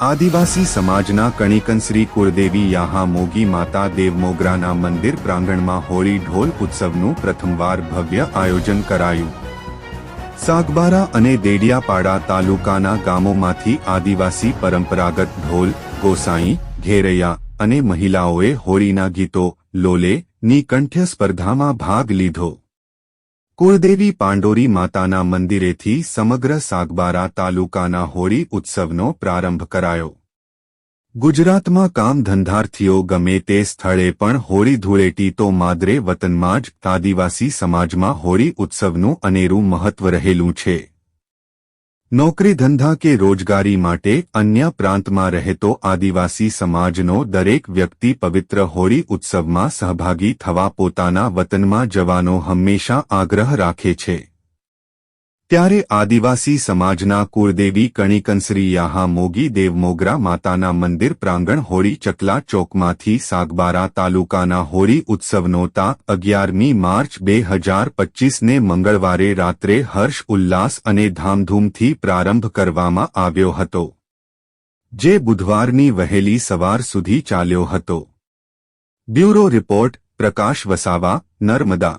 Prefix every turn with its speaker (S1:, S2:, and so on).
S1: આદિવાસી સમાજના કણિકનશ્રી કુળદેવી યાહા મોગી માતા દેવમોગરાના મંદિર પ્રાંગણમાં હોળી ઢોલ ઉત્સવનું પ્રથમવાર ભવ્ય આયોજન કરાયું. સાગબારા અને દેડિયાપાડા તાલુકાના ગામોમાંથી આદિવાસી પરંપરાગત ઢોલ, ગોસાઈ, ઘેરૈયા અને મહિલાઓએ હોળીના ગીતો, લોલે ની કંઠ્ય સ્પર્ધામાં ભાગ લીધો. કુળદેવી પાંડોરી માતાના મંદિરેથી સમગ્ર સાગબારા તાલુકાના હોળી ઉત્સવનો પ્રારંભ કરાયો. ગુજરાતમાં કામ ધંધાર્થીઓ ગમે તે સ્થળે પણ હોળી ધૂળેટી તો માદરે વતનમાં જ આદિવાસી સમાજમાં હોળી ઉત્સવનું અનેરું મહત્વ રહેલું છે. નોકરી ધંધા કે રોજગારી માટે અન્ય પ્રાંતમાં રહેતો આદિવાસી સમાજનો દરેક વ્યક્તિ પવિત્ર હોળી ઉત્સવમાં સહભાગી થવા પોતાના વતનમાં જવાનો હંમેશા આગ્રહ રાખે છે. ત્યારે આદિવાસી સમાજના કુળદેવી કણિકંસરી યાહા મોગી દેવમોગરા માતાના મંદિર પ્રાંગણ હોળી ચકલા ચોકમાંથી સાગબારા તાલુકાના હોળી ઉત્સવનો તા અગિયારમી માર્ચ બે હજાર પચ્ચીસને મંગળવારે રાત્રે હર્ષ ઉલ્લાસ અને ધામધૂમથી પ્રારંભ કરવામાં આવ્યો હતો, જે બુધવારની વહેલી સવાર સુધી ચાલ્યો હતો. Bureau report Prakash Vasava, Narmada.